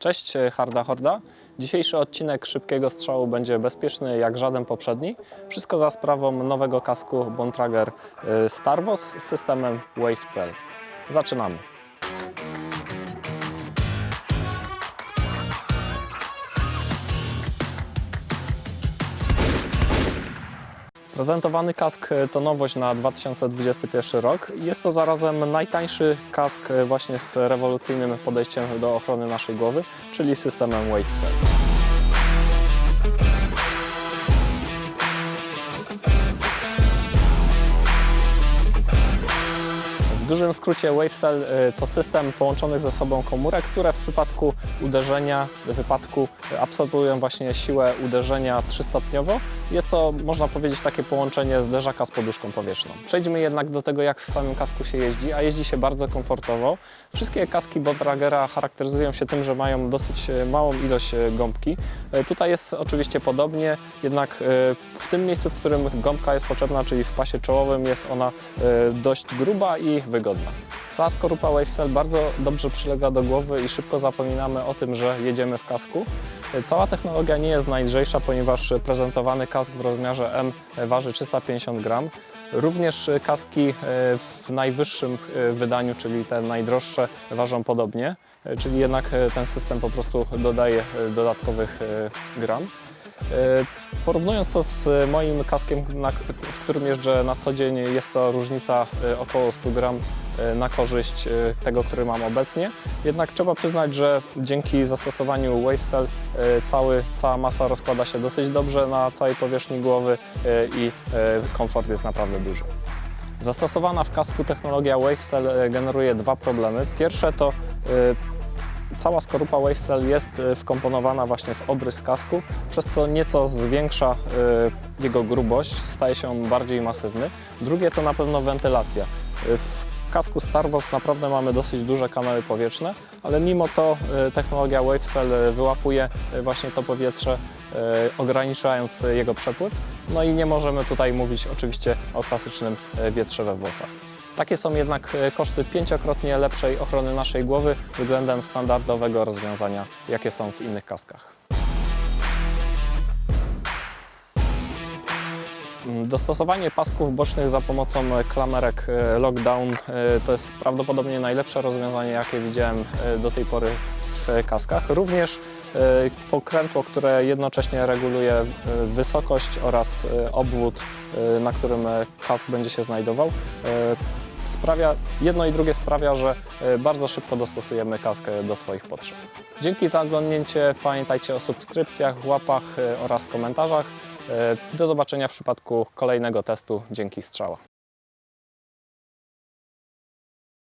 Cześć, Harda Horda. Dzisiejszy odcinek szybkiego strzału będzie bezpieczny jak żaden poprzedni. Wszystko za sprawą nowego kasku Bontrager y, Starvos z systemem Wave Cell. Zaczynamy. Prezentowany kask y, to nowość na 2021 rok. Jest to zarazem najtańszy kask y, właśnie z rewolucyjnym podejściem do ochrony naszej głowy, czyli systemem Wave dużym skrócie WaveCell y, to system połączonych ze sobą komórek, które w przypadku uderzenia, wypadku y, absorbują właśnie siłę uderzenia trzystopniowo. Jest to, można powiedzieć, takie połączenie zderzaka z poduszką powietrzną. Przejdźmy jednak do tego, jak w samym kasku się jeździ, a jeździ się bardzo komfortowo. Wszystkie kaski Bontragera charakteryzują się tym, że mają dosyć y, małą ilość gąbki. Tutaj jest oczywiście podobnie, jednak w tym miejscu, w którym gąbka jest potrzebna, czyli w pasie czołowym, jest ona dość gruba i wygodna. Cała skorupa WaveCell bardzo dobrze przylega do głowy i szybko zapominamy o tym, że jedziemy w kasku. Cała technologia nie jest najlżejsza, ponieważ prezentowany kask w rozmiarze M waży 350 gram. Również kaski y, w najwyższym y, wydaniu, czyli te najdroższe, ważą podobnie, y, czyli jednak ten system po prostu dodaje dodatkowych gram. Y, Porównując to z moim kaskiem, w którym jeżdżę na co dzień, jest to różnica y, około 100 gram y, na korzyść tego, który mam obecnie. Jednak trzeba przyznać, że dzięki zastosowaniu WaveCell cały, cała masa rozkłada się dosyć dobrze na całej powierzchni głowy i komfort jest naprawdę duży. Zastosowana w kasku technologia WaveCell generuje dwa problemy. Pierwsze to Cała skorupa WaveCell jest y, wkomponowana właśnie w obrys kasku, przez co nieco zwiększa y, jego grubość, staje się on bardziej masywny. Drugie to na pewno wentylacja. Y, W kasku Starvos naprawdę mamy dosyć duże kanały powietrzne, ale mimo to technologia WaveCell wyłapuje właśnie to powietrze, ograniczając jego przepływ. No i nie możemy tutaj mówić oczywiście o klasycznym wietrze we włosach. Takie są jednak e, koszty pięciokrotnie lepszej ochrony naszej głowy względem standardowego rozwiązania, jakie są w innych kaskach. Mm, Dostosowanie pasków bocznych za pomocą e, klamerek e, lockdown to jest prawdopodobnie najlepsze rozwiązanie, jakie widziałem do tej pory w kaskach. Również pokrętło, które jednocześnie reguluje wysokość oraz obwód, na którym kask będzie się znajdował, sprawia, jedno i drugie sprawia, że e, bardzo szybko dostosujemy kaskę do swoich potrzeb. Dzięki za oglądnięcie. Pamiętajcie o subskrypcjach, łapach e, oraz komentarzach. E, Do zobaczenia w przypadku kolejnego testu. Dzięki strzała.